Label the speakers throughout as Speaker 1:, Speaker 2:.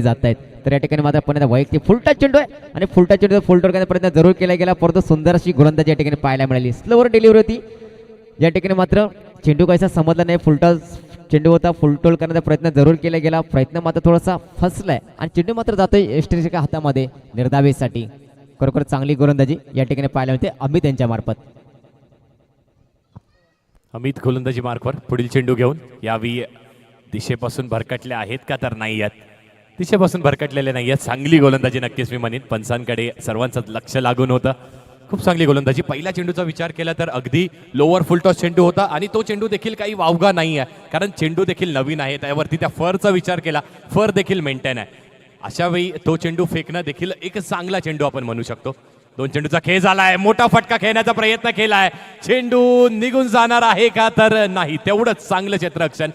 Speaker 1: जात आहेत. तर या ठिकाणी माझा पण वैयक्तिक फुलटा चेंडू आहे. आणि फुलटा चेंडू फुलटोर करण्याचा प्रयत्न जरूर केला गेला. परंतु सुंदर अशी गोलंदाजी या ठिकाणी पाहायला मिळाली. स्लोवर डिलिव्हरी होती. या ठिकाणी मात्र चेंडू काहीसा समजला नाही. फुलटा चेंडू होता. फुलटोल करण्याचा प्रयत्न जरूर केला गेला. प्रयत्न मात्र थोडासा फसलाय. आणि चेंडू मात्र जातोय एस्ट्रेच्या हातामध्ये निर्धावेसाठी. खरोखर चांगली गोलंदाजी या ठिकाणी पाहायला मिळते. अमित यांच्या मार्फत.
Speaker 2: अमित गोलंदाजी मार्कवर पुढील चेंडू घेऊन यावी दिशेपासून भरकटल्या आहेत का तर नाही आहेत. तिच्यापासून भरकटलेले नाही. आहेत चांगली गोलंदाजी नक्कीच मी म्हणेन. पंचांकडे सर्वांचं लक्ष लागून होतं. खूप चांगली गोलंदाजी. पहिल्या चेंडूचा विचार केला तर अगदी लोअर फुलटॉस चेंडू होता आणि तो चेंडू देखील काही वावगा नाही आहे. कारण चेंडू देखील नवीन आहे. त्यावरती त्या फरचा विचार केला. फर देखील मेंटेन आहे. अशा वेळी तो चेंडू फेकणं देखील एक चांगला चेंडू आपण म्हणू शकतो. दोन चेंडूचा खेळ झाला आहे मोठा फटका खेळण्याचा प्रयत्न केला आहे चेंडू निघून जाणार आहे का तर नाही. तेवढंच चांगलं क्षेत्ररक्षण.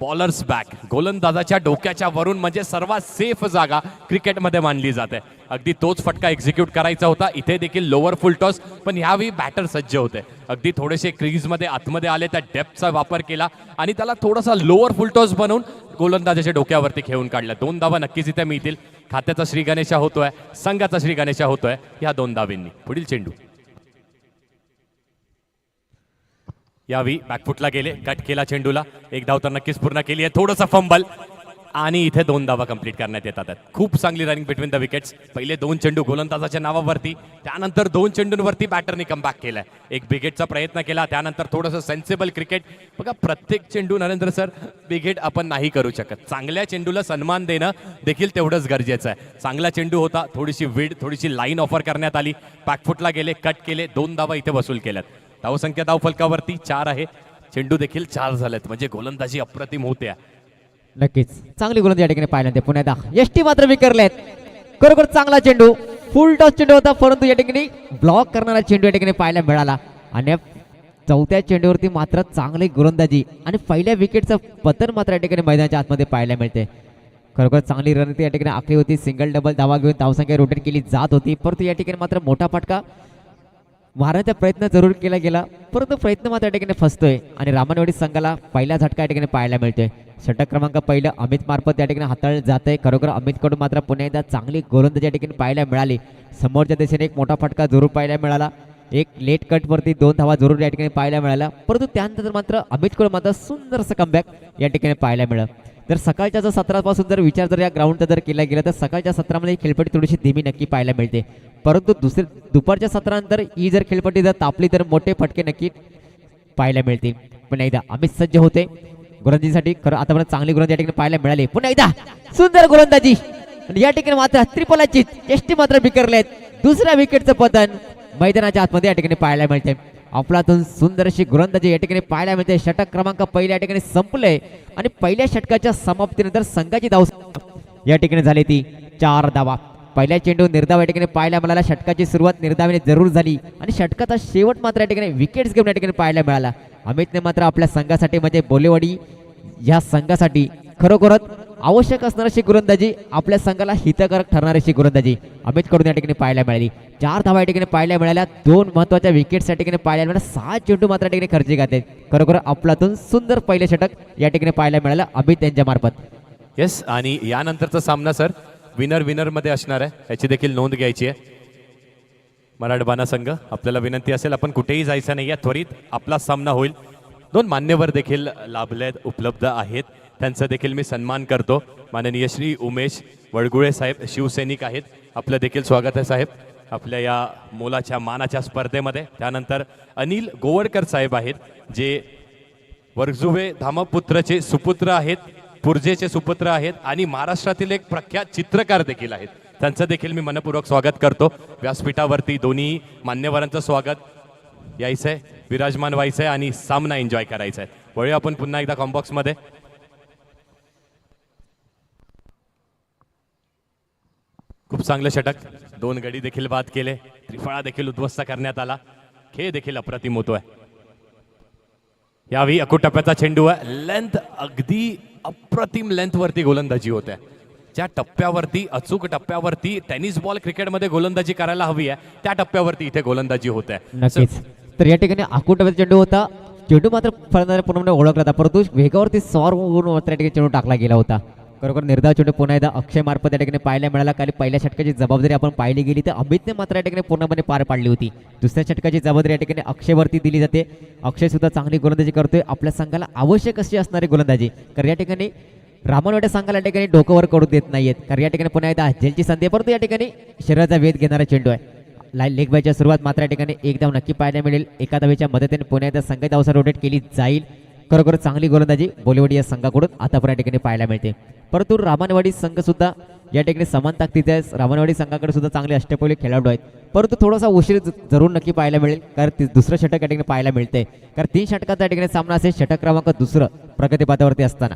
Speaker 2: बॉलर्स बॅक गोलंदाजाच्या डोक्याच्या वरून म्हणजे सर्वात सेफ जागा क्रिकेटमध्ये मानली जाते. अगदी तोच फटका एक्झिक्यूट करायचा होता. इथे देखील लोअर फुल टॉस पण ह्यावेळी बॅटर सज्ज होते. अगदी थोडेसे क्रीजमध्ये आतमध्ये आले त्या डेप्थचा वापर केला आणि त्याला थोडासा लोअर फुल टॉस बनवून गोलंदाजाच्या डोक्यावरती खेळून काढला. दोन धावा नक्कीच इथे मिळतील. खात्याचा श्री गणेशा होतोय संघाचा श्री गणेशा होतोय ह्या दोन धावींनी. पुढील चेंडू. यावी बॅकफुटला गेले. कट केला चेंडूला. एक धाव तर नक्कीच पूर्ण केली आहे. थोडंसं फंबल आणि इथे दोन धावा कंप्लीट करण्यात येतात. खूप चांगली रनिंग बिटवीन द विकेट्स पहिले दोन चेंडू गोलंदाजाच्या नावावरती. त्यानंतर दोन चेंडूंवरती बॅटरने कमबॅक केलाय. एक बिगेटचा प्रयत्न केला. त्यानंतर थोडंसं सेन्सिबल क्रिकेट बघा प्रत्येक चेंडू नरेंद्र सर बिगेट आपण नाही करू शकत. चांगल्या चेंडूला सन्मान देणं देखील तेवढंच गरजेचं आहे. चांगला चेंडू होता. थोडीशी विड थोडीशी लाईन ऑफर करण्यात आली. बॅकफुटला गेले कट केले दोन धावा इथे वसूल केल्यात. धावसंख्या धाव फलकावरती चार आहे. चेंडू देखील चार झालेत. म्हणजे गोलंदाजी अप्रतिम होते
Speaker 1: नक्कीच. चांगली गोलंदाजी या ठिकाणी पाहायला मिळते. पुन्हा एकदा एस मात्र विकरलेत खरोखर चांगला चेंडू. फुल टॉस चेंडू होता परंतु या ठिकाणी ब्लॉक करणारा चेंडू या ठिकाणी पाहायला मिळाला. आणि चौथ्या चेंडूवरती मात्र चांगली गोलंदाजी आणि पहिल्या विकेटचं पतन मात्र या ठिकाणी मैदानाच्या आतमध्ये पाहायला मिळते. खरोखर चांगली रणनीती या ठिकाणी आखली होती. सिंगल डबल धावा घेऊन धावसंख्या रोटेट केली जात होती. परंतु या ठिकाणी मात्र मोठा फटका मारण्याचा प्रयत्न जरूर केला गेला परंतु प्रयत्न मात्र या ठिकाणी फसतोय आणि रामानवडी संघाला पहिला झटका या ठिकाणी पाहायला मिळतोय. षटक क्रमांक पहिलं अमित मार्फत या ठिकाणी हाताळलं जात आहे खरोखर अमितकडून मात्र पुन्हा एकदा चांगली गोलंदाजी या ठिकाणी पाहायला मिळाली. समोरच्या दिशेने एक मोठा फटका जरूर पाहायला मिळाला. एक लेट कटवरती दोन धावा जरूर या ठिकाणी पाहायला मिळाला परंतु त्यानंतर मात्र अमितकडून मात्र सुंदर असं कमबॅक या ठिकाणी पाहायला मिळालं. जर सकाळच्या जर सत्रापासून जर विचार जर या ग्राउंडचा जर केला गेला तर सकाळच्या सत्रामध्ये खेळपट्टी थोडीशी धीमी नक्की पाहायला मिळते. परंतु दुसरे दुपारच्या सत्रानंतर ही जर खेळपट्टी जर तापली तर मोठे फटके नक्की पाहायला मिळतील. पुन्हा एकदा अमित सज्ज होते. गोलंदाजीसाठी खरं आतापर्यंत चांगली गोलंदाजी या ठिकाणी पाहायला मिळाली. पुन्हा एकदा सुंदर गोलंदाजी या ठिकाणी मात्र त्रिपलाची एसटी मात्र बिकरलेत दुसऱ्या विकेटचं पतन मैदानाच्या आतमध्ये या ठिकाणी पाहायला मिळते. अफलातून सुंदर अशी गोलंदाजी या ठिकाणी पाहायला मिळते. षटक क्रमांक पहिल्या ठिकाणी संपले. आणि पहिल्या षटकाच्या समाप्तीनंतर संघाची धाव या ठिकाणी झाली ती. चार धावा. पहिल्या चेंडू निर्धाव या ठिकाणी पाहायला मिळाला. षटकाची सुरुवात निर्धावाने जरूर झाली. आणि षटकाचा शेवट मात्र या ठिकाणी विकेट्स घेऊन या ठिकाणी पाहायला मिळाला. अमितने मात्र आपल्या संघासाठी म्हणजे बोलेवाडी या संघासाठी खरोखरच आवश्यक असणार अशी गोलंदाजी आपल्या संघाला हितकारक ठरणारी अशी गोलंदाजी अमितकडून या ठिकाणी पाहायला मिळाली. चार धावा या ठिकाणी पाहायला मिळाल्या. दोन महत्त्वाच्या विकेट्स या ठिकाणी पाहायला मिळाल्या. सहा चेंडू मात्र या ठिकाणी खर्ची घातले खरोखर आपलातून सुंदर पहिले षटक या ठिकाणी पाहायला मिळालं अमित यांच्या मार्फत.
Speaker 2: येस आणि यानंतरचा सामना सर विनर विनरमध्ये असणार आहे. याची देखील नोंद घ्यायची आहे. मराठबाणा संघ आपल्याला विनंती असेल आपण कुठेही जायचं नाही या त्वरित आपला सामना होईल. दोन मान्यवर देखील लाभले उपलब्ध आहेत. त्यांचा देखील मी सन्मान करतो. माननीय श्री उमेश वडगुळे साहेब शिवसैनिक आहेत. आपलं देखील स्वागत आहे साहेब. आपल्या या मोलाच्या मानाच्या स्पर्धेमध्ये. त्यानंतर अनिल गोवडकर साहेब आहेत जे वर्गजुवे धामपुत्रचे सुपुत्र आहेत पुर्जेचे सुपुत्र आहेत आणि महाराष्ट्रातील एक प्रख्यात चित्रकार देखील आहेत. त्यांचं देखील मी मनपूर्वक स्वागत करतो. व्यासपीठावरती दोन्ही मान्यवरांचं स्वागत. यायचं आहे विराजमान व्हायचं आहे आणि सामना एन्जॉय करायचा आहे वळूया आपण पुन्हा एकदा कॉम्बॉक्समध्ये खूप चांगलं षटक. दोन गडी देखील बाद केले. त्रिफळा देखील उद्ध्वस्त करण्यात आला. खेळ देखील अप्रतिम होतोय. यावेळी अकुटप्प्याचा चेंडू आहे लेंथ अगदी अप्रतिम लेंथ वरती गोलंदाजी होते ज्या टप्प्यावरती अचूक टप्प्यावरती टेनिस बॉल क्रिकेटमध्ये गोलंदाजी करायला हवी आहे त्या टप्प्यावरती इथे गोलंदाजी होते
Speaker 1: नक्कीच. तर या ठिकाणी आकुटव्याचा चेंडू होता. चेंडू मात्र फलंदाजा पूर्णपणे ओळखला होता परंतु वेगावरती सॉर होऊन मात्र या ठिकाणी चेंडू टाकला गेला होता. खरोखर निर्धाव चेंडू पुन्हा एकदा अक्षय मार्फत या ठिकाणी पाहायला मिळाला. कारण पहिल्या षटकाची जबाबदारी आपण पाहिली गेली तर अमितने मात्र या ठिकाणी पूर्णपणे पार पाडली होती. दुसऱ्या षटकाची जबाबदारी या ठिकाणी अक्षयवरती दिली जाते. अक्षय सुद्धा चांगली गोलंदाजी करतोय. आपल्या संघाला आवश्यक अशी असणारी गोलंदाजी. कारण या ठिकाणी रामनवाडे संघाला या ठिकाणी डोकंवर करू देत नाहीयेत. कारण या ठिकाणी पुन्हा एकदा जेलची संधी परंतु या ठिकाणी शरीराचा वेध घेणारा चेंडू आहे. ला लेग बायच्या सुरुवात मात्र या ठिकाणी एक धाव नक्की पाहायला मिळेल. एका धावेच्या मदतीने पुन्हा एकदा संघ धावसा रोटेट केली जाईल. खरोखर चांगली गोलंदाजी बॉलिवूड या संघाकडून आतापर्यंत या ठिकाणी पाहायला मिळते. परंतु रामानवाडी संघ सुद्धा या ठिकाणी समान ताकदीचे आहे. रामानवाडी संघाकडे सुद्धा चांगले अष्टपैलू खेळाडू आहेत. परंतु थोडासा उशीर जरूर नक्की पाहायला मिळेल कारण ती- दुसरं षटक या ठिकाणी पाहायला मिळते कारण तीन षटकाचा या ठिकाणी सामना असेल षटक क्रमांक दुसरं प्रगतीपथावरती असताना.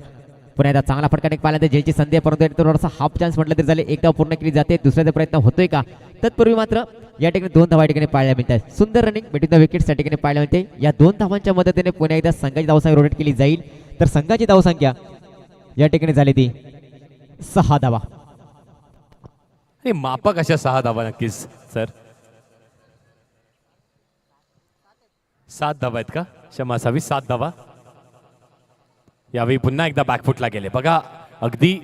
Speaker 1: पुन्हा एकदा चांगला फटका एक पाहिला तर जयची संधी आहे, परंतु थोडासा हाफ चान्स म्हटलं तरी झाले एकदा पूर्ण केली जाते दुसऱ्याचा प्रयत्न होतोय का? तत्पूर्वी मात्र या ठिकाणी दोन धावा ठिकाणी पाहायला मिळतात. सुंदर रनिंग बिटवीन द विकेट्स या ठिकाणी पाहायला मिळते. या दोन धावांच्या मदतीने पुन्हा एकदा संघाची धावसंख्या रोटेट केली जाईल. तर संघाची धावसंख्या या ठिकाणी झाली ती. सहा धावा.
Speaker 2: आणि मापक अशा सहा धावा नक्कीच सर. सात धावा आहेत का? क्षमा असावी सात धावा. यावेळी पुन्हा एकदा बॅकफुटला गेले. बघा अगदी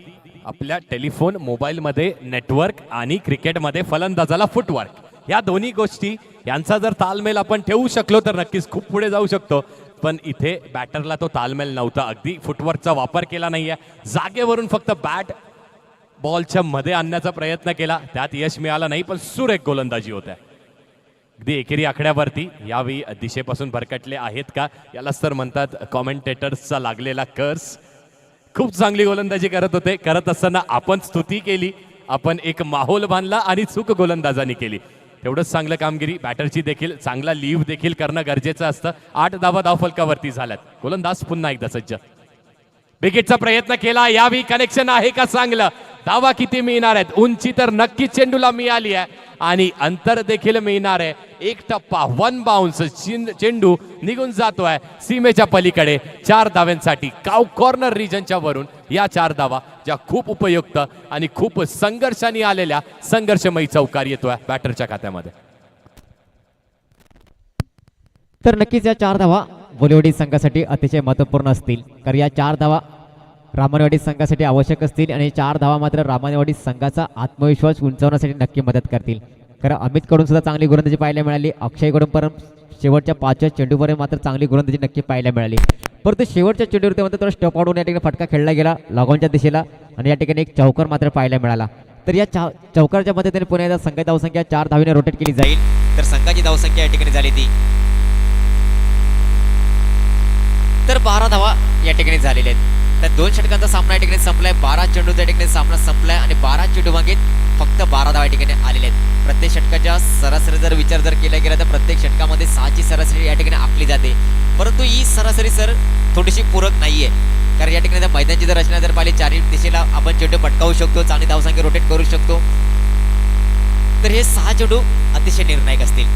Speaker 2: आपल्या टेलिफोन मोबाईलमध्ये नेटवर्क आणि क्रिकेटमध्ये फलंदाजाला फुटवर्क या दोन्ही गोष्टी यांचा जर तालमेल आपण ठेवू शकलो तर नक्कीच खूप पुढे जाऊ शकतो. पण इथे बॅटरला तो तालमेल नव्हता. अगदी फुटवर्कचा वापर केला नाहीये. जागेवरून फक्त बॅट बॉलच्या मध्ये आणण्याचा प्रयत्न केला. त्यात यश मिळालं नाही पण सुरेख गोलंदाजी होत्या. अगदी एकेरी आकड्यावरती यावेळी दिशेपासून भरकटले आहेत का? यालाच तर म्हणतात कॉमेंटेटर्सचा लागलेला कर्स खूप चांगली गोलंदाजी करत होते. करत असताना आपण स्तुती केली. आपण एक माहोल बांधला आणि चूक गोलंदाजांनी केली. एवढंच चांगलं कामगिरी. बॅटरची देखील चांगला लीव देखील करणं गरजेचं असतं. आठ धावा धावफलकावरती झाल्यात. गोलंदाज पुन्हा एकदा सज्ज. विकेटचा प्रयत्न केला यावी कनेक्शन आहे का चांगलं धावा किती मिळणार आहेत? उंची तर नक्कीच चेंडूला मिळाली आहे. आणि अंतर देखील मिळणार आहे. एक टप्पा वन बाउन्स चेंडू निघून जातो आहे सीमेच्या पलीकडे. चार धाव्यांसाठी काव कॉर्नर रिजनच्या वरून या चार धावा ज्या खूप उपयुक्त आणि खूप संघर्षाने आलेल्या संघर्षमयी चौकार येतोय बॅटरच्या खात्यामध्ये.
Speaker 1: तर नक्कीच या चार धावा बॉलिवूड संघासाठी अतिशय महत्त्वपूर्ण असतील. कारण या चार धावा रामनवाडी संघासाठी आवश्यक असतील आणि चार धावा मात्र रामनवाडी संघाचा आत्मविश्वास उंचावण्यासाठी नक्की मदत करतील. कारण अमितकडून सुद्धा चांगली गोलंदाजी पाहायला मिळाली. अक्षयकडून पण शेवटच्या पाचव्या चेंडूपर्यंत मात्र चांगली गोलंदाजी नक्की पाहायला मिळाली. परंतु शेवटच्या चेंडूवरती मात्र थोडा स्टॉप आउटून या ठिकाणी फटका खेळला गेला. लॉगॉनच्या दिशेला आणि या ठिकाणी एक चौकार मात्र पाहायला मिळाला. तर या चा चौकारच्या मदतीने पुन्हा एकदा संघाची धावसंख्या चार धावीने रोटेट केली जाईल. तर संघाची धावसंख्या या ठिकाणी झाली ती. तर बारा धावा या ठिकाणी झालेल्या आहेत. तर दोन षटकांचा सामना या ठिकाणी संपलाय. बारा चेंडूचा या ठिकाणी सामना संपलाय आणि बारा चेंडू मागे फक्त बारा धावा या ठिकाणी आलेले आहेत. प्रत्येक षटकाच्या सरासरी जर विचार जर केला गेला तर प्रत्येक षटकामध्ये सहाची सरासरी या ठिकाणी आखली जाते. परंतु ही सरासरी सर थोडीशी पूरक नाहीये. कारण या ठिकाणी जर मैदानाची जर रचना जर पाहिली चारही दिशेला आपण चेंडू पटकावू शकतो चांगली धावसंख्या रोटेट करू शकतो. तर हे सहा चेंडू अतिशय निर्णायक असतील.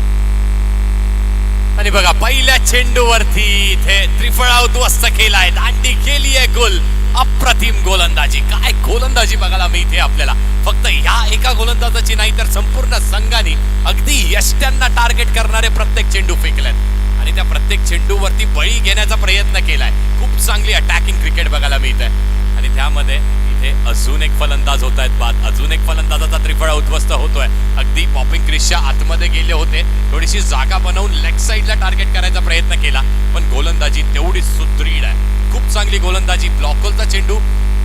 Speaker 2: आणि बघा पहिल्या चेंडूवरती इथे त्रिफळा उद्ध्वस्त केलाय. दांडी केली आहे गोल. अप्रतिम गोलंदाजी. काय गोलंदाजी बघायला मिळते आपल्याला. फक्त ह्या एका गोलंदाजाची नाही तर संपूर्ण संघाने अगदी यष्ट्यांना टार्गेट करणारे प्रत्येक चेंडू फेकलेत. आणि त्या प्रत्येक चेंडूवरती बळी घेण्याचा प्रयत्न केलाय. खूप चांगली अटॅकिंग क्रिकेट बघायला मिळत आहे आणि त्यामध्ये इथे अजून एक फलंदाज होत आहेत बाद. अजून एक फलंदाजाचा त्रिफळा उद्ध्वस्त होतोय. अगदी पॉपिंग क्रिसच्या आतमध्ये गेले होते. थोडीशी जागा बनवून लेग साईडला टार्गेट करायचा प्रयत्न केला. पण गोलंदाजी तेवढी सुदृढ आहे. खूप चांगली गोलंदाजी. ब्लॉकोलचा चेंडू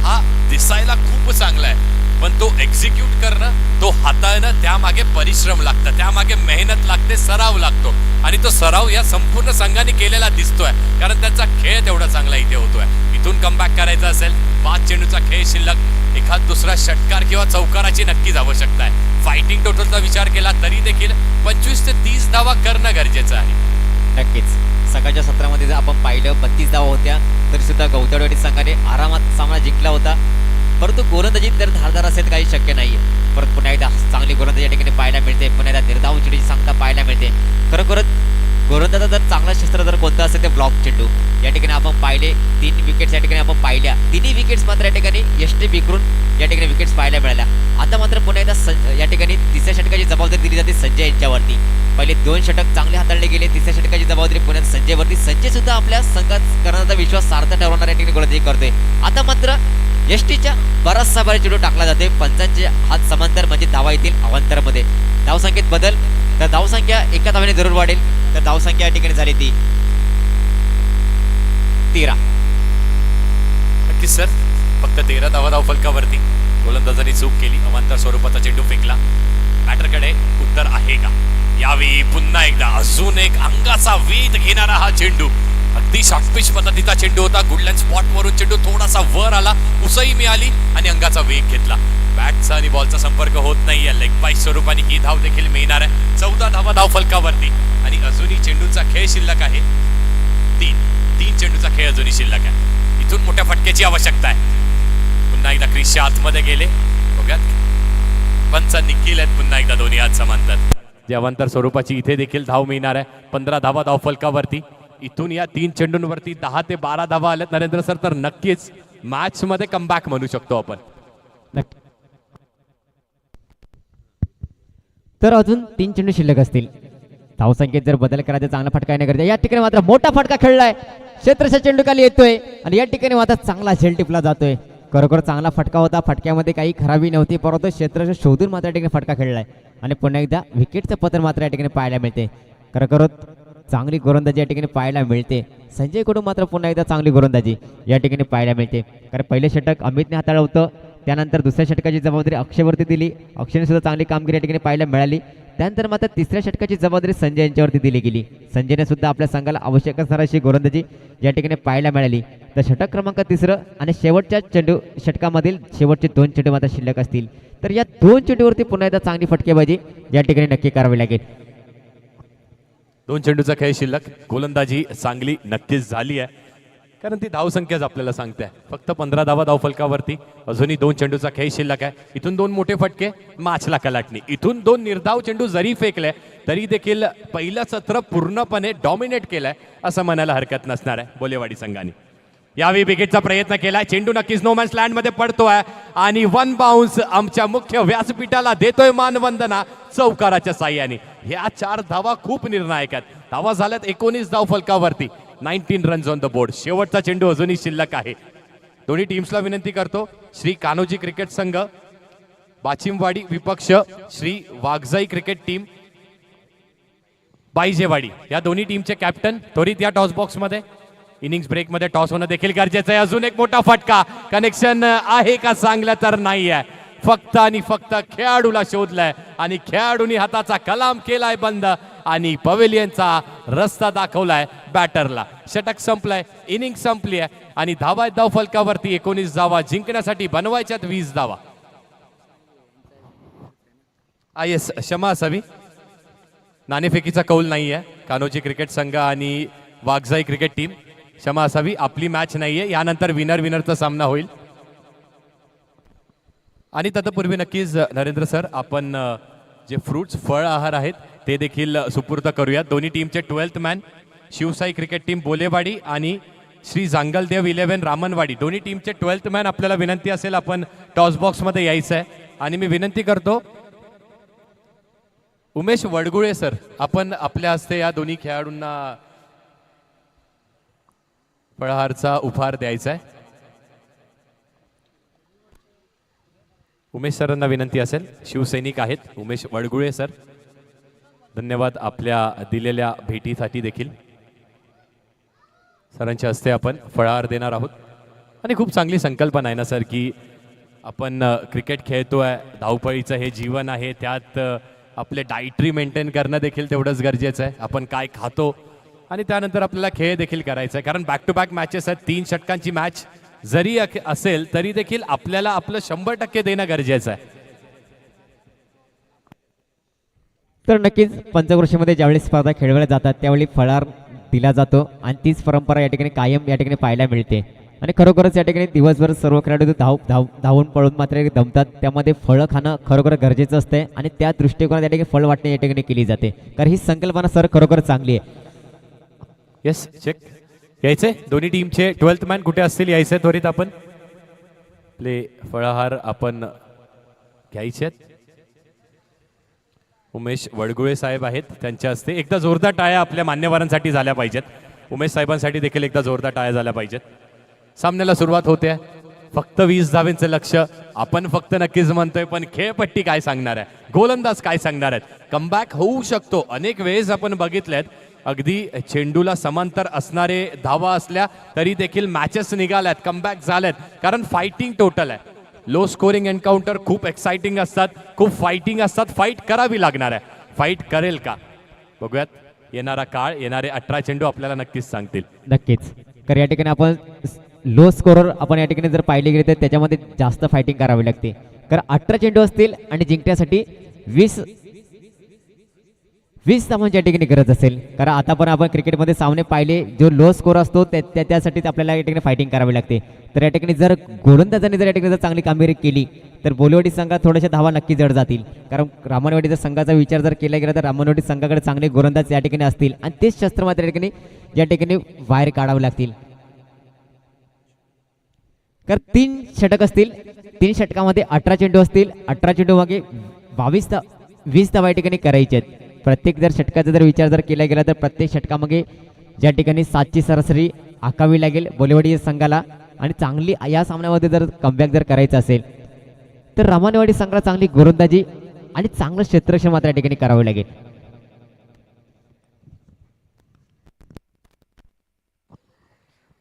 Speaker 2: हा दिसायला खूप चांगला आहे. पण तो एक्झिक्यूट करणं तो हाताळणं त्यामागे परिश्रम लागतं. त्यामागे मेहनत लागते सराव लागतो. आणि तो सराव या संपूर्ण संघाने केलेला दिसतोय. कारण त्यांचा खेळ तेवढा चांगला इथे होतोय. इथून कमबॅक करायचा असेल पाच चेंडूचा खेळ शिल्लक एखाद दुसरा षटकार किंवा चौकाराची नक्कीच आवश्यकता आहे फायटिंग टोटलचा विचार केला तरी देखील पंचवीस ते तीस धावा करणं गरजेचं आहे.
Speaker 1: नक्कीच. सकाळच्या सत्रामध्ये जर आपण पाहिलं बत्तीस धावा होत्या तरी सुद्धा गौतडवाडी संघाने आरामात सामना जिंकला होता. परंतु गोलंदाजीत तर धारदार असेल काही शक्य नाही परत पुन्हा एकदा चांगली गोलंदाजी या ठिकाणी पाहायला मिळते. पुन्हा एकदा निर्धाव चिडीची सांगता पाहायला मिळते. खरोखरच गोलंदाजा जर चांगला शस्त्र जर कोणतं असेल ते ब्लॉक चेंडू या ठिकाणी आपण पाहिले तीन विकेट्स या ठिकाणी आपण पाहिल्या. तिन्ही विकेट्स मात्र या ठिकाणी यष्टी विकरून या ठिकाणी विकेट्स पाहायला मिळाल्या. आता मात्र पुन्हा एकदा सं- या ठिकाणी तिसऱ्या षटकाची जबाबदारी दिली जाते संजय यांच्यावरती. पहिले दोन षटक चांगले हाताळले गेले तिसऱ्या षटकाची जबाबदारी पुण्यात संजयवरती. संजय सुद्धा आपल्या संघात करण्याचा विश्वास सार्थ ठरवणार या ठिकाणी गोलंदाजी करतोय. आता मात्र यष्टीच्या टीच्या बराचसा बरा चेंडू टाकला जाते पंचांचे हात समांतर म्हणजे धावा येतील अवांतरमध्ये. धावसंख्येत बदल तर धावसंख्या एका धावाने जरूर वाढेल. तर धावसंख्या या ठिकाणी झाली ती तेरा.
Speaker 2: नक्कीच सर. फक्त तेरा धावा धाव फलकावरती गोलंदाजांनी चूक केली. अवांतर स्वरूपाचा चेंडू फेकला. बॅटरकडे उत्तर आहे का? यावेळी पुन्हा एकदा अजून एक अंगाचा वेध घेणारा हा चेंडू. अगदी शॉर्टपिच पद्धतीचा चेंडू होता. गुडलँड स्पॉट वरून चेंडू थोडासा वर आला. उसई मिळाली आणि अंगाचा वेग घेतला. बॅटचा आणि बॉलचा संपर्क होत नाहीये. लेग पाय स्वरूपाने ही धाव देखील मिळणार आहे. चौदा धावा धाव फलकावरती आणि अजूनही चेंडूचा खेळ शिल्लक आहे. तीन. तीन चेंडूचा खेळ अजूनही शिल्लक आहे. इथून मोठ्या फटक्याची आवश्यकता आहे. पुन्हा एकदा क्रिसच्या आतमध्ये गेले. बघ्यात. पंचांनी आहेत. पुन्हा एकदा दोन्ही हात समांतर. जवांतर स्वरूपाची इथे देखील धाव मिळणार आहे. पंधरा धावा धाव फलकावरती. इथून या तीन चेंडूंवरती दहा ते बारा धावा आल्यात. नरेंद्र सर तर नक्कीच मॅच मध्ये कमबॅक म्हणू शकतो आपण.
Speaker 1: तर अजून तीन चेंडू शिल्लक असतील. धावसंख्येत जर बदल करायचा चांगला फटका येण्याकरिता या ठिकाणी मात्र मोठा फटका खेळलाय. क्षेत्रशा चेंडूखाली येतोय आणि या ठिकाणी मात्र चांगला झेल टिपला जातोय. खरोखर चांगला फटका होता. फटक्यामध्ये काही खराबी नव्हती परंतु क्षेत्रशा शोधून मात्र या ठिकाणी फटका खेळलाय. आणि पुन्हा एकदा विकेटचं पतन मात्र या ठिकाणी पाहायला मिळते. खरोखर चांगली गोलंदाजी या ठिकाणी पाहायला मिळते. संजयकडून मात्र पुन्हा एकदा चांगली गोलंदाजी या ठिकाणी पाहायला मिळते. कारण पहिले षटक अमितने हाताळलं होतं. त्यानंतर दुसऱ्या षटकाची जबाबदारी अक्षयवरती दिली. अक्षयने सुद्धा चांगली कामगिरी या ठिकाणी पाहायला मिळाली. त्यानंतर मात्र तिसऱ्या षटकाची जबाबदारी संजय यांच्यावरती दिली गेली. संजयने सुद्धा आपल्या संघाला आवश्यक असणारी अशी गोलंदाजी या ठिकाणी पाहायला मिळाली. तर षटक क्रमांक तिसरं आणि शेवटच्या चेंडू षटकामधील शेवटचे दोन चेंडू मात्र शिल्लक असतील. तर या दोन चेंडूवरती पुन्हा एकदा चांगली फटकेबाजी या ठिकाणी नक्की करावी लागेल.
Speaker 2: दोन चेंडूचा खेळ शिल्लक. गोलंदाजी चांगली नक्कीच झाली आहे. कारण ती धावसंख्याच आपल्याला सांगते. फक्त पंधरा धावा धावफलकावरती. अजूनही दोन चेंडूचा खेळ शिल्लक आहे. इथून दोन मोठे फटके माचला कलाटणी. इथून दोन निर्धाव चेंडू जरी फेकले तरी देखील पहिलं सत्र पूर्णपणे डॉमिनेट केलंय असं म्हणायला हरकत नसणार आहे बोलेवाडी संघाने. यावेळी विकेटचा प्रयत्न केलाय. चेंडू नक्कीच नोमॅन्स लँडमध्ये पडतोय. आणि वन बाउन्स आमच्या मुख्य व्यासपीठाला देतोय मानवंदना चौकाराच्या साह्याने. ह्या चार धावा खूप निर्णायक आहेत. धावा झाल्यात एकोणीस धाव फलकावरती nineteen runs on the board शेवटचा चेंडू अजूनही शिल्लक आहे. दोन्ही टीम्सला विनंती करतो. श्री कान्होजी क्रिकेट संघ बाचिमवाडी विपक्ष श्री वाघजाई क्रिकेट टीम बाईजेवाडी. या दोन्ही टीमचे कॅप्टन त्वरित या टॉस बॉक्समध्ये इनिंग्स ब्रेकमध्ये टॉस होणं देखील गरजेचं आहे. अजून एक मोठा फटका. कनेक्शन आहे का सांगलं तर नाही आहे फक्त आणि फक्त खेळाडूला शोधलाय आणि खेळाडूंनी हाताचा कलाम केलाय बंद. आणि पवेलियनचा रस्ता दाखवलाय बॅटरला. षटक संपलाय इनिंग संपली आहे आणि धावा धाव फलकावरती एकोणीस धावा जिंकण्यासाठी बनवायच्यात वीस धावा. येस क्षमा असावी. नाणेफेकीचा कौल नाही आहे कान्होजी क्रिकेट संघ आणि वाघजाई क्रिकेट टीम. क्षमा असावी. आपली मॅच नाही आहे यानंतर विनर विनरचा सामना होईल. आणि तत्पूर्वी नक्कीच नरेंद्र सर आपण जे फ्रुट्स फळ आहार आहेत ते देखील सुपूर्द करूयात. दोन्ही टीमचे twelfth man Shivsai cricket team Bolewadi आणि श्री जांगलदेव इलेव्हन रामनवाडी. दोन्ही टीमचे ट्वेल्थ मॅन आपल्याला विनंती असेल आपण टॉस बॉक्समध्ये यायचं आहे आणि मी विनंती करतो उमेश वडगुळे सर आपण आपल्या हस्ते या दोन्ही खेळाडूंना फळहारचा उपहार द्यायचा आहे उमेश सरांना विनंती असेल शिवसैनिक आहेत. उमेश वडगुळे सर धन्यवाद आपल्या दिलेल्या भेटीसाठी देखील. सरांच्या हस्ते आपण फळाहार देणार आहोत. आणि खूप चांगली संकल्पना आहे ना सर की आपण क्रिकेट क्रिकेट खेळतोय धावपळीचं हे जीवन आहे त्यात आपले डायटरी मेंटेन करणं देखील तेवढंच गरजेचं आहे. आपण काय खातो आणि त्यानंतर आपल्याला खेळ देखील करायचा आहे. कारण बॅक टू बॅक मॅचेस आहेत तीन षटकांची मॅच जरी असेल तरी देखील आपल्याला आपलं शंभर टक्के देणं गरजेचं आहे.
Speaker 1: तर नक्कीच पंचक्रोशीमध्ये ज्यावेळी स्पर्धा खेळवल्या जातात त्यावेळी फळार दिला जातो आणि तीच परंपरा या ठिकाणी कायम या ठिकाणी पाहायला मिळते. आणि खरोखरच या ठिकाणी दिवसभर सर्व खेळाडू धाव धाव धावून पळून मात्र दमतात. त्यामध्ये फळं खाणं खरोखर गरजेचं असतं आणि त्या दृष्टिकोनात या ठिकाणी फळ वाटणे या ठिकाणी केली जाते. कारण ही संकल्पना सर खरोखर चांगली आहे.
Speaker 2: येस चेक यायचे दोन्ही टीमचे ट्वेल्थ मॅन कुठे असतील? यायचे त्वरित आपण. प्ले फळाहार आपण घ्यायचे आहेत. उमेश वडगुळे साहेब आहेत. त्यांच्या हस्ते एकदा जोरदार टाळ्या आपल्या मान्यवरांसाठी झाल्या पाहिजेत. उमेश साहेबांसाठी देखील एकदा जोरदार टाळ्या झाल्या पाहिजेत. सामन्याला सुरुवात होते. फक्त वीस धावेंचं लक्ष. आपण फक्त नक्कीच म्हणतोय पण खेळपट्टी काय सांगणार आहे? गोलंदाज काय सांगणार आहेत? कमबॅक होऊ शकतो. अनेक वेळेस आपण बघितलेत. अगदी चेंडूला समांतर असणारे धावा असल्या तरी देखील मॅचेस निघाल्यात. कमबॅक झाल्यात. कारण फायटिंग टोटल आहे. लो स्कोरिंग एन्काउंटर खूप एक्साइटिंग असतात खूप फायटिंग असतात. फाईट करावी लागणार आहे. फाईट करेल का? बघूयात. येणारा काळ येणारे अठरा चेंडू आपल्याला नक्कीच सांगतील.
Speaker 1: नक्कीच. कारण या ठिकाणी आपण लो स्कोरर आपण या ठिकाणी जर पाहिले गेले तर त्याच्यामध्ये जास्त फायटिंग करावी लागते. कारण अठरा चेंडू असतील आणि जिंकण्यासाठी वीस वीस धावांच्या ठिकाणी गरज असेल. कारण आता पण आपण क्रिकेटमध्ये सामने पाहिले जो लो स्कोर असतो त्या त्यासाठीच आपल्याला या ठिकाणी फायटिंग करावी लागते. तर या ठिकाणी जर गोलंदाजांनी जर या ठिकाणी जर चांगली कामगिरी केली तर बोलीवाडी संघात थोड्याशा धावा नक्की जड जातील. कारण रामनवाडीचा संघाचा विचार जर केला गेला तर रामनवाडी संघाकडे चांगले गोलंदाज या ठिकाणी असतील. आणि तेच शस्त्र मात्र या ठिकाणी या ठिकाणी बाहेर काढावे लागतील. तर तीन षटक असतील. तीन षटकामध्ये अठरा चेंडू असतील. अठरा चेंडू मागे बावीस वीस धावा या ठिकाणी करायचे आहेत. प्रत्येक जर षटकाचा जर विचार जर केला गेला तर प्रत्येक षटकामागे ज्या ठिकाणी सातची सरासरी आकावी लागेल बोलेवाडी संघाला आणि चांगली या सामन्यामध्ये जर कमबॅक जर करायचं असेल तर रमानवाडी संघाला चांगली गोलंदाजी आणि चांगलं क्षेत्रक्षण मात्र या ठिकाणी करावे लागेल.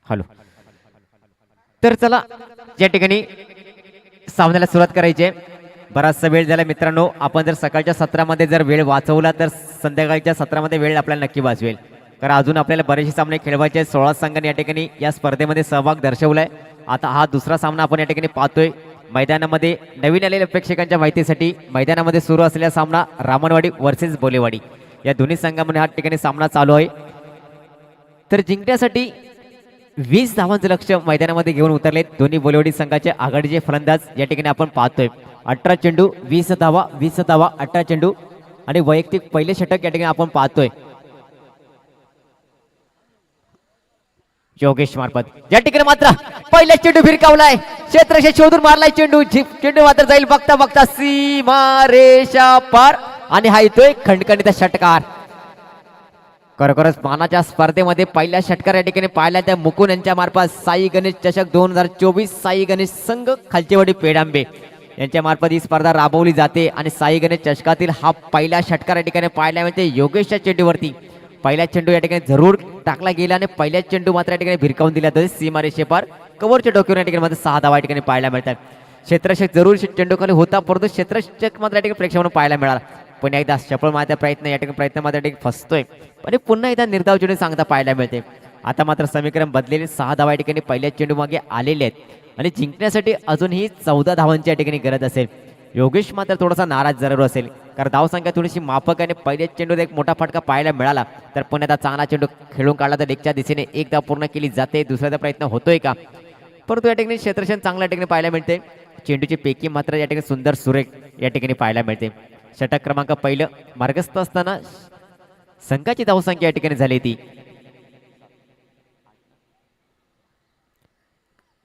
Speaker 1: हॅलो. तर चला या ठिकाणी सामन्याला सुरुवात करायची आहे बराचसा वेळ झाला मित्रांनो. आपण जर सकाळच्या सत्रामध्ये जर वेळ वाचवला तर संध्याकाळच्या सत्रामध्ये वेळ आपल्याला नक्की वाचवेल. कारण अजून आपल्याला बरेचसे सामने खेळवायचे आहेत. सोळा संघाने या ठिकाणी या स्पर्धेमध्ये सहभाग दर्शवलाय. आता हा दुसरा सामना आपण या ठिकाणी पाहतोय. मैदानामध्ये नवीन आलेल्या प्रेक्षकांच्या माहितीसाठी मैदानामध्ये सुरू असलेला सामना रामणवाडी वर्सेस बोलेवाडी. या दोन्ही संघामध्ये हा ठिकाणी सामना चालू आहे. तर जिंकण्यासाठी वीस धावांचं लक्ष मैदानामध्ये घेऊन उतरलेत दोन्ही बोलेवाडी संघाचे आघाडीचे फलंदाज या ठिकाणी आपण पाहतोय. अठरा चेंडू वीस धावा वीस धावा अठरा चेंडू. आणि वैयक्तिक पहिले षटक या ठिकाणी आपण पाहतोय. योगेश मार्फत. या ठिकाणी मात्र पहिला चेंडू भिरकावलाय. क्षेत्रशे शोधून मारलाय चेंडू. चेंडू मात्र जाईल बघता बघता सीमा रेषा पार. आणि हा येतोय खंडखंडीचा षटकार. खरोखरच मानाच्या स्पर्धेमध्ये पहिल्या षटकार या ठिकाणी पाहिल्या त्या मुकुंद यांच्या मार्फत साई गणेश चषक दोन हजार चोवीस साई गणेश संघ खालचेवाडी पेडांबे. यांच्या मार्फत ही स्पर्धा राबवली जाते आणि साई गणेश चषकातील हा पहिला षटकार या ठिकाणी पाहायला मिळते. योगेशच्या चेंडूवरती पहिला चेंडू या ठिकाणी जरूर टाकला गेला आणि पहिल्याच चेंडू मात्र या ठिकाणी भिरकावून दिला जातो. सीमारेषेपार कवरच्या डोक्यावर या ठिकाणी मात्र सहा धावा या ठिकाणी पाहायला मिळतात. क्षेत्ररक्षक जरूर चेंडूखाली होता परंतु क्षेत्ररक्षक मात्र या ठिकाणी प्रेक्षकांना पाहायला मिळाला. पण एकदा सफळ मारण्याचा प्रयत्न या ठिकाणी प्रयत्न मात्र या ठिकाणी फसतोय. आणि पुन्हा एकदा निर्धाव चेंडू सांगता पाहायला मिळते. आता मात्र समीकरण बदलेले सहा धावा या ठिकाणी पहिल्या चेंडू मागे आलेले आहेत. आणि जिंकण्यासाठी अजूनही चौदा धावांची या ठिकाणी गरज असेल. योगेश मात्र थोडासा नाराज जरूर असेल. कारण धावसंख्या थोडीशी माफक आणि पहिल्याच चेंडूत एक मोठा फटका पाहायला मिळाला. तर पुन्हा आता चांगला चेंडू खेळून काढला तर एकच्या दिशेने एकदा पूर्ण केली जाते. दुसऱ्याचा प्रयत्न होतोय का? परंतु या ठिकाणी क्षेत्रक्षण चांगल्या ठिकाणी पाहायला मिळते. चेंडूची पेकी मात्र या ठिकाणी सुंदर सुरेख या ठिकाणी पाहायला मिळते. षटक क्रमांक पहिलं. मार्गस्थ असताना संघाची धावसंख्या या ठिकाणी झाली ती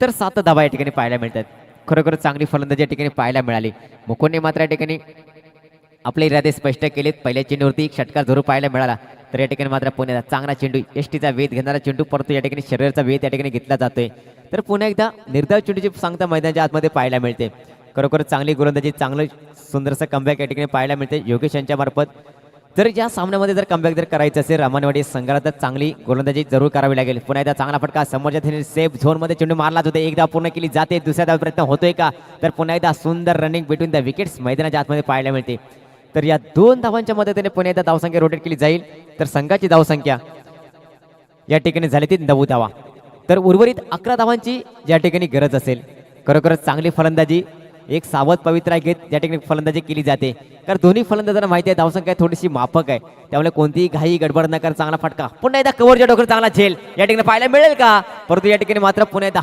Speaker 1: तर सात धावा या ठिकाणी पाहायला मिळतात. खरोखर चांगली फलंदाजी या ठिकाणी पाहायला मिळाली. मुकुंदने मात्र या ठिकाणी आपले इरादे स्पष्ट केलेत. पहिल्या चेंडूवरती एक षटकार जरूर पाहायला मिळाला. तर या ठिकाणी मात्र पुण्याचा चांगला चेंडू एसटीचा वेध घेणारा चेंडू परतो या ठिकाणी शरीराचा वेध या ठिकाणी घेतला जातोय. तर पुन्हा एकदा निर्धाव चेंडूची सांगता मैदानाच्या आतमध्ये पाहायला मिळते. खरोखर चांगली गोलंदाजी चांगलं सुंदरसं कमबॅक या ठिकाणी पाहायला मिळते. योगेश यांच्या मार्फत जर या सामन्यामध्ये जर कमबॅक जर करायचं असेल रामानवाडी संघाला तर चांगली गोलंदाजी जरूर करावी लागेल. पुन्हा एकदा चांगला फटका समोरच्या थिने सेफ झोनमध्ये चेंडू मारला होता एकदा पूर्ण केली जाते दुसऱ्या प्रयत्न होतोय का? तर पुन्हा एकदा सुंदर रनिंग बिटवीन द विकेट्स मैदानाच्या आतमध्ये पाहायला मिळते. तर या दोन धावांच्या मदतीने पुन्हा एकदा धावसंख्या रोटेट केली जाईल. तर संघाची धावसंख्या या ठिकाणी झाली ती नऊ धावा. तर उर्वरित अकरा धावांची या ठिकाणी गरज असेल. खरोखरच चांगली फलंदाजी एक सावध पवित्रा घेत त्या ठिकाणी फलंदाजी केली जाते. कारण दोन्ही फलंदाजांना माहिती आहे धावसंख्या थोडीशी माफक आहे. त्यामुळे कोणतीही घाई गडबड न कर चांगला फटका. पुन्हा एकदा कवरच्या डोक्यावर चांगला झेल. या ठिकाणी पाहायला मिळेल का? परंतु या ठिकाणी मात्र पुन्हा एकदा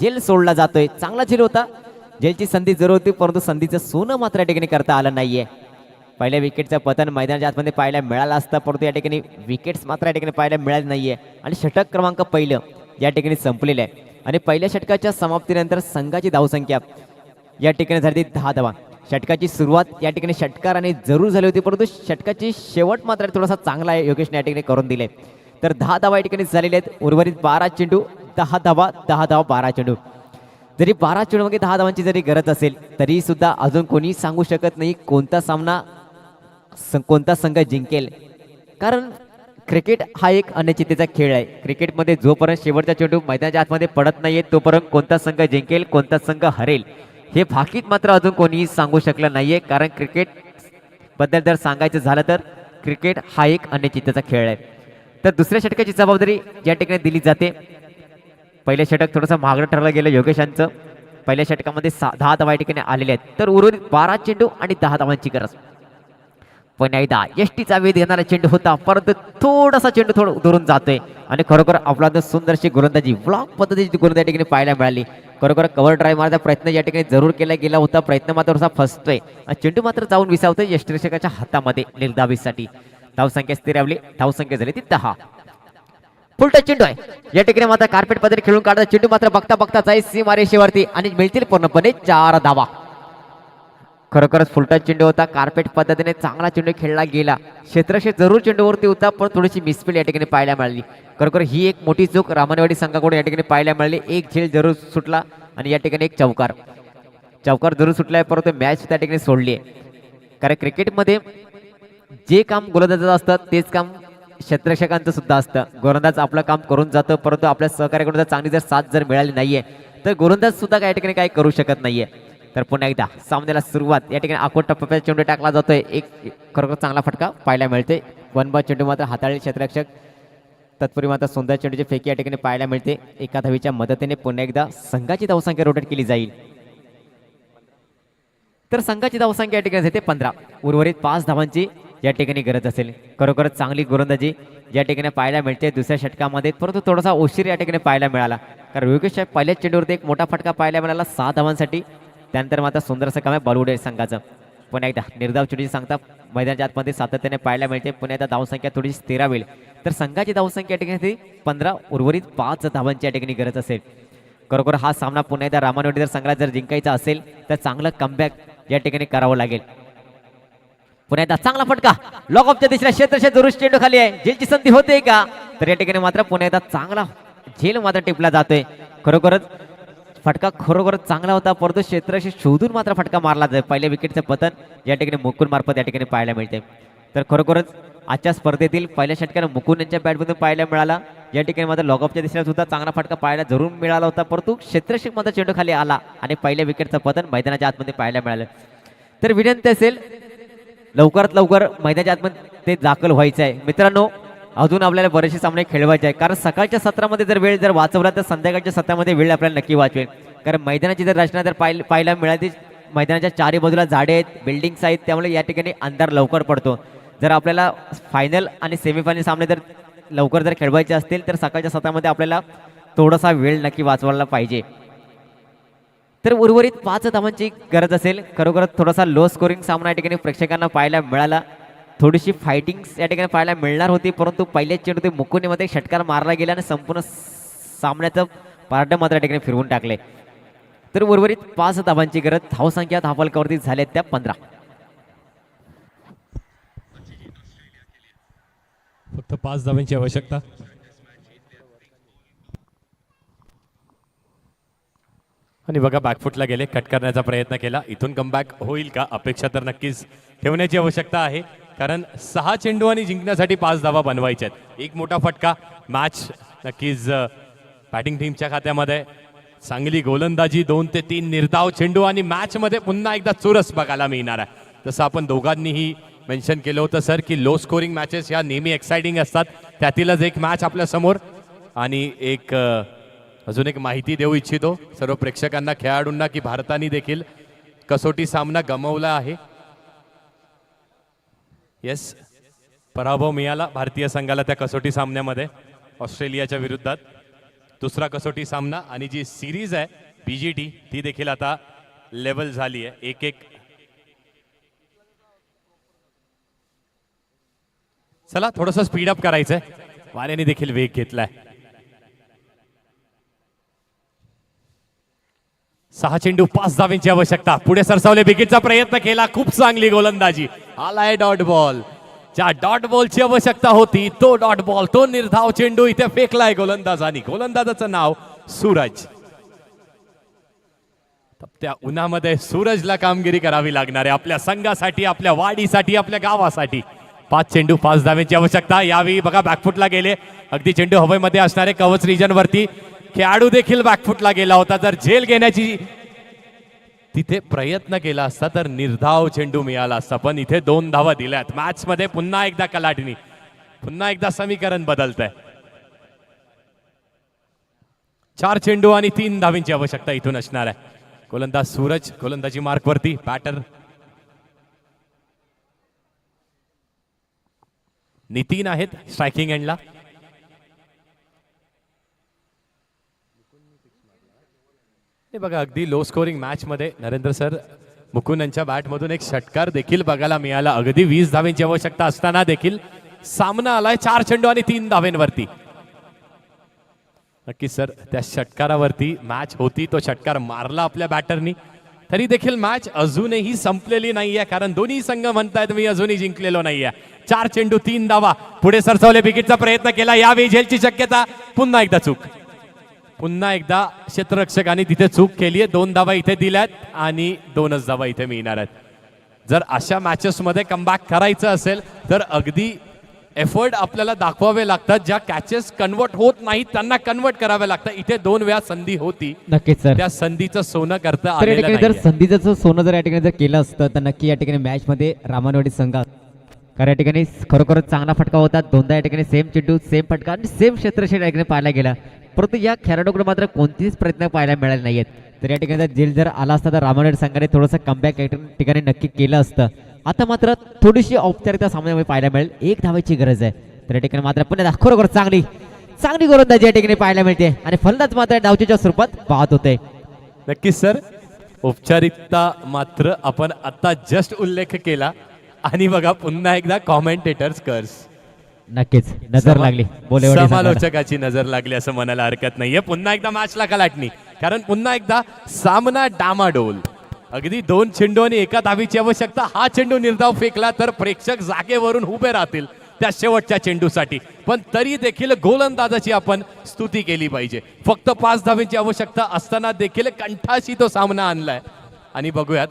Speaker 1: झेल सोडला जातोय. चांगला झेल होता. झेलची संधी जरूर होती परंतु संधीचं सोनं मात्र या ठिकाणी करता आलं नाहीये. पहिल्या विकेटचं पतन मैदानाच्या आतमध्ये पाहायला मिळालं असतं परंतु या ठिकाणी विकेट्स मात्र या ठिकाणी पाहायला मिळाले नाहीये. आणि षटक क्रमांक पहिलं या ठिकाणी संपलेलं आहे. आणि पहिल्या षटकाच्या समाप्तीनंतर संघाची धावसंख्या. या ठिकाणी झाली दहा धावा. षटकाची सुरुवात या ठिकाणी षटकाराने जरूर झाली होती परंतु षटकाची शेवट मात्र थोडासा चांगला आहे. योगेशने या ठिकाणी करून दिले. तर दहा धावा या ठिकाणी झालेले आहेत. उर्वरित बारा चेंडू दहा धावा दहा धावा बारा चेंडू. जरी बारा चेंडूमध्ये दहा धावांची जरी गरज असेल तरी सुद्धा अजून कोणी सांगू शकत नाही कोणता सामना सं कोणता संघ जिंकेल. कारण क्रिकेट हा एक अनिश्चिततेचा खेळ आहे. क्रिकेटमध्ये जोपर्यंत शेवटचा चेंडू मैदानाच्या आतमध्ये पडत नाहीये तोपर्यंत कोणता संघ जिंकेल कोणता संघ हरेल. हे भाकीत मात्र अजून कोणीही सांगू शकलं नाहीये. कारण क्रिकेटबद्दल जर सांगायचं झालं तर क्रिकेट हा एक अनिश्चिततेचा खेळ आहे. तर दुसऱ्या षटकाची जबाबदारी या ठिकाणी दिली जाते पहिले षटक थोडंसं महागडं ठरलं गेलं योगेशांचं. पहिल्या षटकामध्ये सा दहा धावा या ठिकाणी आलेले आहेत. तर उर्वरित बारा चेंडू आणि दहा धावांची गरज. पण एकदा एसटीचा वेध घेणारा चेंडू होता. परंतु थोडासा चेंडू थोडं दुरून जातोय. आणि खरोखर आपला सुंदरशी गोलंदाजी ब्लॉक पद्धतीची गोलंदाजी या ठिकाणी पाहायला मिळाली. खरोखर कव्हर ड्राईव्ह मारण्याचा प्रयत्न या ठिकाणी जरूर केला गेला होता. प्रयत्न मात्र थोडासा फसतोय. आणि चेंडू मात्र जाऊन विसावतोय यष्टीरक्षकाच्या हातामध्ये निर्धावीसाठी धावसंख्या स्थिरावली धावसंख्या झाली ती दहा. फुलटा चेंडू आहे. या ठिकाणी मात्र कार्पेट पद्धती खेळून काढता चेंडू मात्र बघता बघता जाईल सीमारेषेवरती आणि मिळतील पूर्णपणे चार धावा. खरोखरच फुलटा चेंडू होता. कार्पेट पद्धतीने चांगला चेंडू खेळला गेला. क्षेत्रक्षे जरूर चेंडूवरती होता पण थोडीशी मिसफिल या ठिकाणी पाहायला मिळाली. खरोखर ही एक मोठी चूक रामानेवाडी संघाकडून या ठिकाणी पाहायला मिळाली. एक झेल जरूर सुटला आणि या ठिकाणी एक चौकार. चौकार जरूर सुटला आहे परंतु मॅच त्या ठिकाणी सोडली आहे. कारण क्रिकेटमध्ये जे काम गोलंदाजाचं असतं तेच काम क्षेत्रक्षकांचं सुद्धा असतं. गोलंदाज आपलं काम करून जातं परंतु आपल्या सहकार्याकडून जर चांगली जर साथ जर मिळाली नाहीये तर गोलंदाज सुद्धा काही ठिकाणी काही करू शकत नाहीये. तर पुन्हा एकदा सामन्याला सुरुवात. या ठिकाणी आकोट टप्प्याचा चेंडू टाकला जातोय. एक खरोखर चांगला फटका पाहायला मिळते वन बॉल चेंडू मात्र हाताळी क्षेत्ररक्षक. तत्पूर्वी मात्र सुंदर चेंडूची फेकी या ठिकाणी पाहायला मिळते. एका धावीच्या मदतीने पुन्हा एकदा संघाची धावसंख्या रोटेट केली जाईल. तर संघाची धावसंख्या या ठिकाणी येते पंधरा. उर्वरित पाच धावांची या ठिकाणी गरज असेल. खरोखरच चांगली गोलंदाजी या ठिकाणी पाहायला मिळते दुसऱ्या षटकामध्ये. परंतु थोडासा उशीर या ठिकाणी पाहायला मिळाला. कारण योगेश साहेब पहिल्याच चेंडूवरती एक मोठा फटका पाहायला मिळाला. सहा धावांसाठी त्यानंतर मात्र सुंदर असं काम आहे बॉलिवूड संघाचं. पुन्हा एकदा निर्धाव चेंडूची सांगता मैदानाच्या आतमध्ये सातत्याने पाहायला मिळते. पुन्हा एकदा धावसंख्या थोडीशी होईल तर संघाची धावसंख्या या ठिकाणी पंधरा उर्वरित पाच धावांची या ठिकाणी गरज असेल. खरोखर हा सामना पुन्हा एकदा रामानवटी जर संघाला जर जिंकायचा असेल तर चांगलं कमबॅक या ठिकाणी करावं लागेल. पुन्हा एकदा चांगला फटका. लॉक दिशेला क्षेत्रशे दुरुस्त चेंडू खाली आहे. झेलची संधी होते का? तर या ठिकाणी मात्र पुन्हा एकदा चांगला झेल मात्र टिपला जातोय. खरोखरच फटका खरोखरच चांगला होता परंतु क्षेत्राशी शोधून मात्र फटका मारला जाईल पहिल्या विकेटचं पतन या ठिकाणी मुकुंद मार्फत या ठिकाणी पाहायला मिळते. तर खरोखरच आजच्या स्पर्धेतील पहिल्या षटकाने मुकुंद यांच्या बॅटमधून पाहायला मिळाला. या ठिकाणी माझा लॉकअपच्या दिशेला सुद्धा चांगला फटका पाहायला जरूर मिळाला होता परंतु क्षेत्रशिक माझा चेंडू खाली आला आणि पहिल्या विकेटचं पतन मैदानाच्या आतमध्ये पाहायला मिळालं. तर विनंती असेल लवकरात लवकर मैदानाच्या आतमध्ये ते दाखल व्हायचं आहे मित्रांनो अजून आपल्याला बरेचसे सामने खेळवायचे आहे कारण सकाळच्या सत्रामध्ये जर वेळ जर वाचवला तर संध्याकाळच्या सत्रामध्ये वेळ आपल्याला नक्की वाचवेल. कारण मैदानाची जर रचना जर पाहिल पाहायला मिळाली मैदानाच्या चारी बाजूला झाडे आहेत बिल्डिंग्स आहेत त्यामुळे या ठिकाणी अंधार लवकर पडतो. जर आपल्याला फायनल आणि सेमीफायनल सामने जर लवकर जर खेळवायचे असतील तर सकाळच्या सत्रामध्ये आपल्याला थोडासा वेळ नक्की वाचवायला पाहिजे. तर उर्वरित पाच धावांची गरज असेल. खरोखरच थोडासा लो स्कोरिंग सामना या ठिकाणी प्रेक्षकांना पाहायला मिळाला. थोडीशी फायटिंग या ठिकाणी पाहायला मिळणार होती परंतु पहिल्याच चेंडू ते मुकुंडीमध्ये षटकार मारला गेला आणि संपूर्ण सामन्याचं पारडं मात्र या ठिकाणी फिरवून टाकले. तर उर्वरित पाच धावांची गरज धावसंख्या धावफलकावरती झाल्या त्या पंधरा.
Speaker 3: फक्त पाच धाव्यांची आवश्यकता?
Speaker 2: आणि बघा बॅकफुटला गेले कट करण्याचा प्रयत्न केला. इथून कमबॅक होईल का? अपेक्षा तर नक्कीच ठेवण्याची आवश्यकता आहे. कारण सहा चेंडू आणि जिंकण्यासाठी पाच धावा बनवायच्या आहेत. एक मोठा फटका मॅच नक्कीच बॅटिंग टीमच्या खात्यामध्ये. चांगली गोलंदाजी दोन ते तीन निर्धाव चेंडू आणि मॅचमध्ये पुन्हा एकदा चुरस बघायला मिळणार आहे. तसं आपण दोघांनीही मेन्शन केलं होतं सर की लो स्कोरिंग मॅचेस ह्या नेहमी एक्साइटिंग असतात. त्यातीलच एक मॅच आपल्यासमोर. आणि एक अजून एक माहिती देऊ इच्छितो सर्व प्रेक्षकांना खेळाडूंना की भारताने देखील कसोटी सामना गमावला आहे. येस पराभव मिळाला भारतीय संघाला त्या कसोटी सामन्यामध्ये ऑस्ट्रेलियाच्या विरुद्धात. दुसरा कसोटी सामना आणि जी सिरीज आहे बीजीटी ती देखील आता लेवल झाली आहे. एक एक. चला थोडंसं स्पीडअप करायचंय. वाऱ्याने देखील वेग घेतलाय. सहा चेंडू पाच धावेंची आवश्यकता. पुढे सरसावले बिकेटचा प्रयत्न केला. खूप चांगली गोलंदाजी. आलाय डॉट बॉल. ज्या डॉट बॉलची आवश्यकता होती तो डॉट बॉल तो निर्धाव चेंडू इथे फेकलाय गोलंदाजानी. गोलंदाजाचं नाव सूरज. त्या उन्हामध्ये सूरजला कामगिरी करावी लागणार आहे. आपल्या संघासाठी आपल्या वाडीसाठी आपल्या गावासाठी. पाच चेंडू पाच धाव्यांची आवश्यकता. यावेळी बघा बॅकफुटला गेले. अगदी चेंडू हवेमध्ये असणारे कवच रिजन वरती. खेळाडू देखील बॅकफुटला गेला होता. जर झेल घेण्याची तिथे प्रयत्न केला असता तर निर्धाव चेंडू मिळाला असता. पण इथे दोन धावा दिल्यात. मॅच मध्ये पुन्हा एकदा कलाटणी पुन्हा एकदा समीकरण बदलत आहे चार चेंडू आणि तीन धावींची आवश्यकता इथून असणार आहे. गोलंदाज सूरज गोलंदाजी मार्कवरती बॅटर नितीन आहेत स्ट्रायकिंग एंडला हे बघा अगदी लो स्कोरिंग मॅचमध्ये नरेंद्र सर मुकुंद यांच्या बॅटमधून एक षटकार देखील बघायला मिळाला. अगदी वीस धावेंची आवश्यकता असताना देखील सामना आलाय चार चेंडू आणि तीन धावेंवरती. नक्की सर त्या षटकारावरती मॅच होती तो षटकार मारला आपल्या बॅटरनी तरी देखील मॅच अजूनही संपलेली नाहीये कारण दोन्ही संघ म्हणतायत मी अजूनही जिंकलेलो नाहीये. चार चेंडू तीन धावा. पुढे सरसवले विकेटचा प्रयत्न केला. यावेळी झेलची शक्यता पुन्हा एकदा चूक. पुन्हा एकदा क्षेत्ररक्षकाने तिथे चूक केली आहे दोन धावा इथे दिल्यात आणि दोनच धावा इथे मिळणार आहेत. जर अशा मॅचेसमध्ये कमबॅक करायचं असेल तर अगदी एफर्ट आपल्याला दाखवावे लागतात. ज्या कॅचेस कन्वर्ट होत नाहीत त्यांना कन्वर्ट करावे लागतं इथे दोन वेळा संधी होती.
Speaker 1: नक्कीच सर
Speaker 2: त्या संधीचं सोनं करता
Speaker 1: तर या
Speaker 2: आलेलं
Speaker 1: ठिकाणी जर. संधीचं सोनं जर या ठिकाणी जर केलं असतं तर नक्की या ठिकाणी मॅच मध्ये रामानवाडी संघ कारण या ठिकाणी खरोखरच चांगला फटका होता. दोनदा या ठिकाणी सेम चेंडू सेम फटका आणि सेम क्षेत्रशेड या ठिकाणी पाहायला गेला. परंतु या खेळाडूकडे मात्र कोणतेच प्रयत्न पाहायला मिळाले नाहीत तर या ठिकाणी जर जेल जर आला असता तर रामानेड संघाने थोडंसं कमबॅक ठिकाणी नक्की केलं असतं. आता मात्र थोडीशी औपचारिकता सामन्यामध्ये पाहायला मिळेल. एक धावाची गरज आहे. तर या ठिकाणी मात्र पुन्हा खरोखर चांगली चांगली गोलंदाजी या ठिकाणी पाहायला मिळते. आणि फलंदाज मात्र डावच्या स्वरूपात पाहत होते.
Speaker 2: नक्कीच सर औपचारिकता मात्र आपण आता जस्ट उल्लेख केला. आणि बघा पुन्हा एकदा कॉमेंटेटर्स कर्स
Speaker 1: नक्कीच. नजर लागली. बोलेवाडी संघाला.
Speaker 2: समालोचकाची नजर लागली असं म्हणायला हरकत नाहीये. पुन्हा एकदा मॅचला कलाटणी. कारण पुन्हा एकदा सामना डामाडोल. अगदी दोन चेंडू आणि एका धावीची आवश्यकता. हा चेंडू निर्धाव फेकला तर प्रेक्षक जागेवरून उभे राहतील त्या शेवटच्या चेंडूसाठी. पण तरी देखील गोलंदाजाची आपण स्तुती केली पाहिजे. फक्त पाच धावींची आवश्यकता असताना देखील कंठाशी तो सामना आणलाय. आणि बघूयात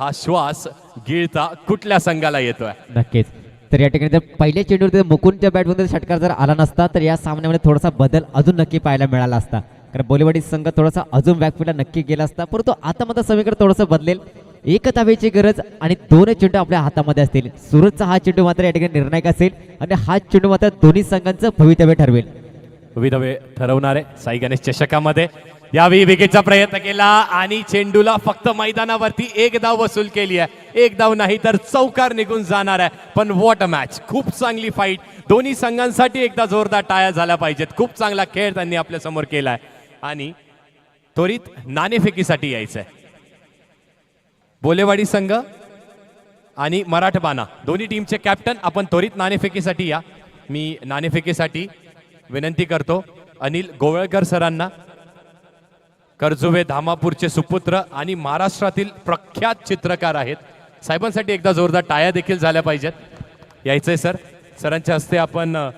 Speaker 2: हा श्वास गिळता कुठल्या संघाला येतोय?
Speaker 1: नक्कीच. तर या ठिकाणी जर पहिल्या चेंडूवर मुकुंदच्या बॅटमध्ये षटकार जर आला नसता तर या सामन्यामध्ये थोडासा बदल अजून नक्की पाहायला मिळाला असता. कारण बोलीवाडी संघ थोडासा अजून बॅकफिल्डला नक्की गेला असता. परंतु आता मात्र समीकरण थोडंसं बदलेल. एक धावेची गरज आणि दोन चेंडू आपल्या हातामध्ये असतील. सुरतचा हा चेंडू मात्र या ठिकाणी निर्णायक असेल आणि हा चेंडू मात्र दोन्ही संघांचं भवितव्य ठरवेल.
Speaker 2: विधवे ठरवणारे साई गणेश चषकामध्ये यावेळी विकेटचा प्रयत्न केला आणि चेंडूला फक्त मैदानावरती एक धाव वसूल केली आहे. एक धाव नाही तर चौकार निघून जाणार आहे. पण वॉट अ मॅच खूप चांगली फाईट दोन्ही संघांसाठी एकदा जोरदार टाया झाल्या पाहिजेत. खूप चांगला खेळ त्यांनी आपल्यासमोर केलाय. आणि त्वरित नाणेफेकीसाठी यायचंय. बोलेवाडी संघ आणि मराठबाना दोन्ही टीमचे कॅप्टन आपण त्वरित नाणेफेकीसाठी या. मी नाणेफेकीसाठी विनंती करतो. अनिल गोवळकर सरांना. कर्जुवे धामापूरचे सुपुत्र आणि महाराष्ट्रातील प्रख्यात चित्रकार आहेत. साहेबांसाठी एकदा जोरदार टाया देखील झाल्या पाहिजेत. यायचंय सर. सरांच्या हस्ते आपण